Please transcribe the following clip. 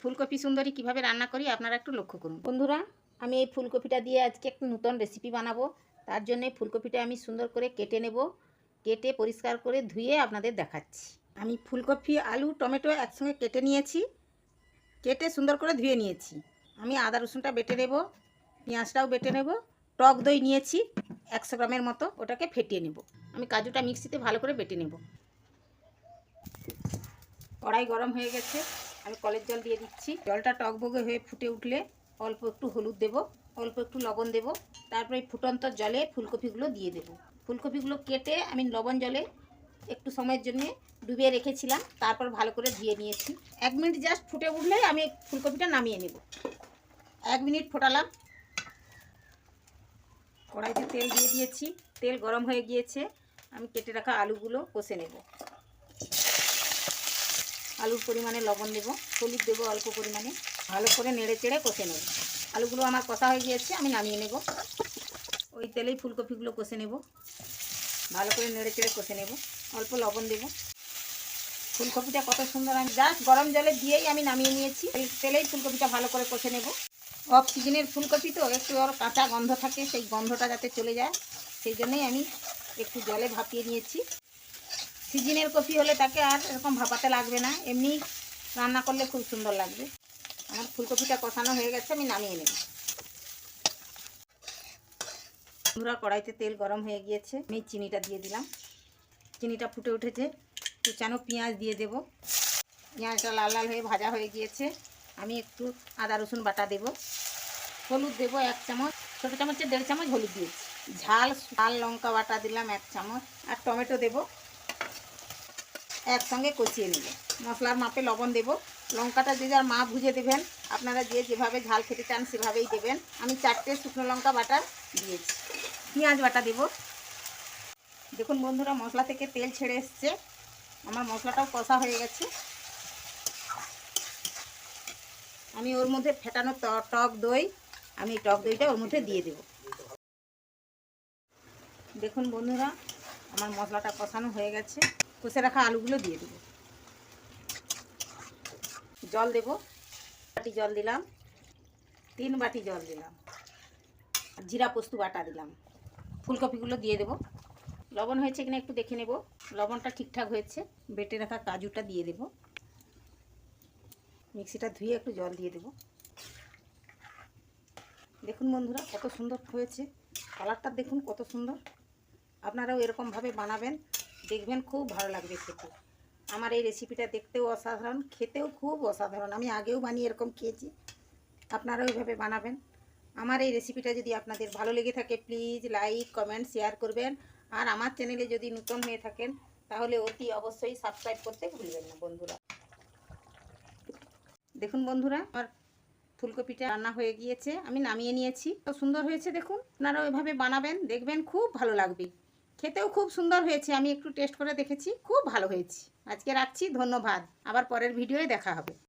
ফুলকপি সুন্দরী কীভাবে রান্না করি আপনারা একটু লক্ষ্য করুন। বন্ধুরা, আমি এই ফুলকপিটা দিয়ে আজকে একটু নতুন রেসিপি বানাবো। তার জন্য ফুলকপিটা আমি সুন্দর করে কেটে নেব। কেটে পরিষ্কার করে ধুয়ে আপনাদের দেখাচ্ছি। আমি ফুলকপি, আলু, টমেটো একসঙ্গে কেটে নিয়েছি। কেটে সুন্দর করে ধুয়ে নিয়েছি। আমি আদা রসুনটা বেটে নেব, পেঁয়াজটাও বেটে নেব, টক দই নিয়েছি, একশো গ্রামের মতো ওটাকে ফেটিয়ে নেব। আমি কাজুটা মিক্সিতে ভালো করে বেটে নেব। কড়াই গরম হয়ে গেছে। আমি কলের জল দিয়ে দিচ্ছি। জলটা টকবগে হয়ে ফুটে উঠলে অল্প একটু হলুদ দেব, অল্প একটু লবণ দেব, তারপরে ফুটন্ত জলে ফুলকপিগুলো দিয়ে দেব। ফুলকপিগুলো কেটে আমি লবণ জলে একটু সময়ের জন্য ডুবিয়ে রেখেছিলাম, তারপর ভালো করে ধুয়ে নিয়েছি। এক মিনিট জাস্ট ফুটে উঠলেই আমি ফুলকপিটা নামিয়ে নেব। এক মিনিট ফোটালাম। কড়াইতে তেল দিয়ে দিয়েছি। তেল গরম হয়ে গিয়েছে। আমি কেটে রাখা আলুগুলো কষে নেব। আলুর পরিমাণে লবণ দেবো, হলুদ দেবো অল্প পরিমাণে। ভালো করে নেড়ে চেড়ে কষে নেব। আলুগুলো আমার কষা হয়ে গিয়েছে, আমি নামিয়ে নেব। ওই তেলেই ফুলকপিগুলো কষে নেব। ভালো করে নেড়ে চেড়ে কষে নেব। অল্প লবণ দেব। ফুলকপিটা কত সুন্দর আমি জাস্ট গরম জলে দিয়েই আমি নামিয়ে নিয়েছি। ওই তেলেই ফুলকপিটা ভালো করে কষে নেব। অফ সিজনের ফুলকপি তো, একটু ওর কাঁচা গন্ধ থাকে, সেই গন্ধটা যাতে চলে যায়, সেই জন্যই আমি একটু জলে ভাপিয়ে নিয়েছি। সিজনের কপি হলে তাকে আর এরকম ভাপাতে লাগবে না। এমনি রান্না করলে খুব সুন্দর লাগবে। আমার ফুলকপিটা কষানো হয়ে গেছে, আমি নামিয়ে নেব। বন্ধুরা কড়াইতে তেল গরম হয়ে গিয়েছে, আমি চিনিটা দিয়ে দিলাম। চিনিটা ফুটে উঠেছে কুচানো পেঁয়াজ দিয়ে দেব। পেঁয়াজটা লাল লাল হয়ে ভাজা হয়ে গিয়েছে, আমি একটু আদা, রসুন বাটা দেব। হলুদ দেব এক চামচ, ছোটো চামচের দেড় চামচ হলুদ দিয়েছি। ঝাল, লাল লঙ্কা বাটা দিলাম এক চামচ, আর টমেটো দেবো। একসঙ্গে কষিয়ে নেব। মশলার মাপে লবণ দেব। লঙ্কাটা যে যার মা ভুজে দেবেন, আপনারা যে যেভাবে ঝাল খেতে চান সেভাবেই দেবেন। আমি চারটে শুকনো লঙ্কা বাটা দিয়েছি। পেঁয়াজ বাটা দেব। দেখুন বন্ধুরা, মশলা থেকে তেল ছেড়ে এসছে। আমার মশলাটাও কষা হয়ে গেছে। আমি ওর মধ্যে ফেটানো টক দই, আমি টক দইটা ওর মধ্যে দিয়ে দেব। দেখুন বন্ধুরা, আমার মশলাটা কষানো হয়ে গেছে। কষে রাখা আলুগুলো দিয়ে দেবো। জল দেব। বাটি জল দিলাম। তিন বাটি জল দিলাম। জিরা পোস্ত বাটা দিলাম। ফুলকপিগুলো দিয়ে দেব। লবণ হয়েছে কিনা একটু দেখে নেব। লবণটা ঠিকঠাক হয়েছে। বেটে রাখা কাজুটা দিয়ে দেব। মিক্সিটা ধুয়ে একটু জল দিয়ে দেব। দেখুন বন্ধুরা, কত সুন্দর হয়েছে। কালারটা দেখুন কত সুন্দর। আপনারাও এরকমভাবে বানাবেন। দেখবেন খুব ভালো লাগবে খেতে। আমার এই রেসিপিটা দেখতেও অসাধারণ, খেতেও খুব অসাধারণ। আমি আগেও বানিয়ে এরকম খেয়েছি। আপনারাও এইভাবে বানাবেন। আমার এই রেসিপিটা যদি আপনাদের ভালো লেগে থাকে প্লিজ লাইক কমেন্ট শেয়ার করবেন। আর আমার চ্যানেলে যদি নতুন হয়ে থাকেন, তাহলে অতি অবশ্যই সাবস্ক্রাইব করতে ভুলবেন না বন্ধুরা। দেখুন বন্ধুরা, আমার ফুলকপিটা রান্না হয়ে গিয়েছে। আমি নামিয়ে নিয়েছি। তো সুন্দর হয়েছে দেখুন। আপনারাও এভাবে বানাবেন, দেখবেন খুব ভালো লাগবে। খেতেও খুব সুন্দর হয়েছে, আমি একটু টেস্ট করে দেখেছি, খুব ভালো হয়েছে। আজকে রাখছি, ধন্যবাদ। আবার পরের ভিডিওয়ে দেখা হবে।